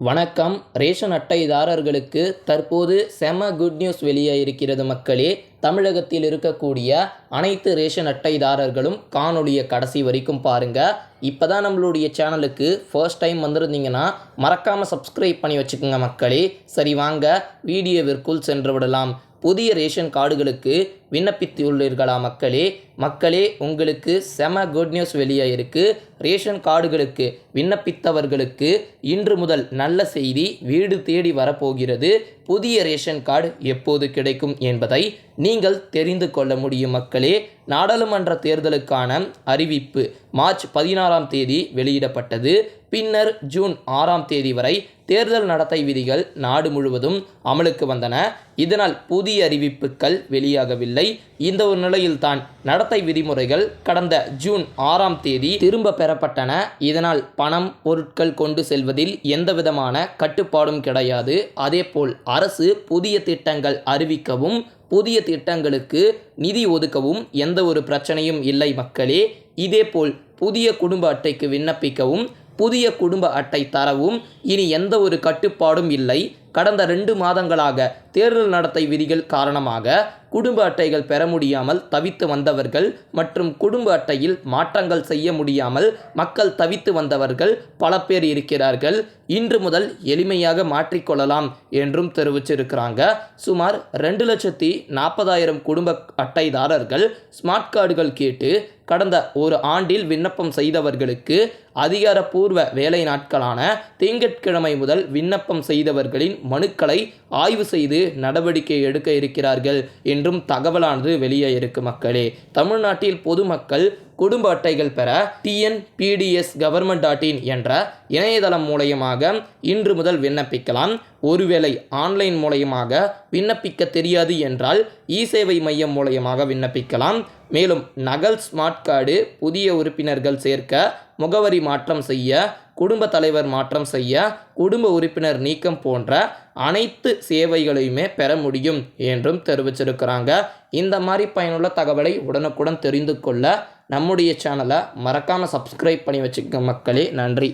வணக்கம். ரேஷன் அட்டைதாரர்களுக்கு தற்போது செம குட் நியூஸ் வெளியே இருக்கிறது மக்களே. தமிழகத்தில் இருக்கக்கூடிய அனைத்து ரேஷன் அட்டைதாரர்களும் காணொளியை கடைசி வரைக்கும் பாருங்க. இப்போ தான் நம்மளுடைய சேனலுக்கு ஃபர்ஸ்ட் டைம் வந்திருந்தீங்கன்னா மறக்காமல் சப்ஸ்கிரைப் பண்ணி வச்சுக்கோங்க மக்களே. சரி வாங்க. வீடியோவிற்குள் சென்று விடலாம். புதிய ரேஷன் கார்டுகளுக்கு விண்ணப்பித்துள்ளீர்களா மக்களே? மக்களே உங்களுக்கு செம குட் நியூஸ் வெளியே இருக்கு. ரேஷன் கார்டுகளுக்கு விண்ணப்பித்தவர்களுக்கு இன்று முதல் நல்ல செய்தி வீடு தேடி வரப்போகிறது. புதிய ரேஷன் கார்டு எப்போது கிடைக்கும் என்பதை நீங்கள் தெரிந்து கொள்ள முடியும் மக்களே. நாடாளுமன்ற தேர்தலுக்கான அறிவிப்பு மார்ச் பதினாறாம் தேதி வெளியிடப்பட்டது. பின்னர் ஜூன் ஆறாம் தேதி வரை தேர்தல் நடத்தை விதிகள் நாடு முழுவதும் அமலுக்கு வந்தன. இதனால் புதிய அறிவிப்புகள் வெளியாகவில்லை. இந்த ஒரு நிலையில்தான் நடத்தை விதிமுறைகள் கடந்த ஜூன் ஆறாம் தேதி திரும்ப பெறப்பட்டன. இதனால் பணம் பொருட்கள் கொண்டு செல்வதில் எந்தவிதமான கட்டுப்பாடும் கிடையாது. அதேபோல் அரசு புதிய திட்டங்கள் அறிவிக்கவும் புதிய திட்டங்களுக்கு நிதி ஒதுக்கவும் எந்த ஒரு பிரச்சனையும் இல்லை மக்களே. இதேபோல் புதிய குடும்ப அட்டைக்கு விண்ணப்பிக்கவும் புதிய குடும்ப அட்டை தரவும் இனி எந்த ஒரு கட்டுப்பாடும் இல்லை. கடந்த ரெண்டு மாதங்களாக தேர்தல் நடத்தை விதிகள் காரணமாக குடும்ப அட்டைகள் பெற முடியாமல் தவித்து வந்தவர்கள் மற்றும் குடும்ப அட்டையில் மாற்றங்கள் செய்ய முடியாமல் மக்கள் தவித்து வந்தவர்கள் பல பேர் இருக்கிறார்கள். இன்று முதல் எளிமையாக மாற்றிக்கொள்ளலாம் என்றும் தெரிவிச்சிருக்கிறாங்க. சுமார் ரெண்டு லட்சத்தி நாற்பதாயிரம் குடும்ப அட்டைதாரர்கள் ஸ்மார்ட் கார்டுகள் கேட்டு கடந்த ஒரு ஆண்டில் விண்ணப்பம் செய்தவர்களுக்கு அதிகாரப்பூர்வ வேலை நாட்களான திங்கட்கிழமை முதல் விண்ணப்பம் செய்தவர்களின் மனுக்களை ஆய்வு செய்து நடவடிக்கை எடுக்க இருக்கிறார்கள் என்றும் தகவலானது வெளியே இருக்கு மக்களே. தமிழ்நாட்டில் பொதுமக்கள் குடும்ப அட்டைகள் பெற டிஎன்பிடிஎஸ் கவர்மெண்ட் டாட் இன் என்ற இணையதளம் மூலயமாக இன்று முதல் விண்ணப்பிக்கலாம். ஒருவேளை ஆன்லைன் மூலயமாக விண்ணப்பிக்க தெரியாது என்றால் இ சேவை மையம் மூலயமாக விண்ணப்பிக்கலாம். மேலும் நகல் ஸ்மார்ட் கார்டு புதிய உறுப்பினர்கள் சேர்க்க முகவரி மாற்றம் செய்ய குடும்ப தலைவர் மாற்றம் செய்ய குடும்ப உறுப்பினர் நீக்கம் போன்ற அனைத்து சேவைகளையுமே பெற முடியும் என்றும் தெரிவிச்சிருக்கிறாங்க. இந்த மாதிரி பயனுள்ள தகவலை உடனுக்குடன் தெரிந்து கொள்ள நம்முடைய சேனலை மறக்காமல் சப்ஸ்கிரைப் பண்ணி வச்சுக்க மக்களே. நன்றி.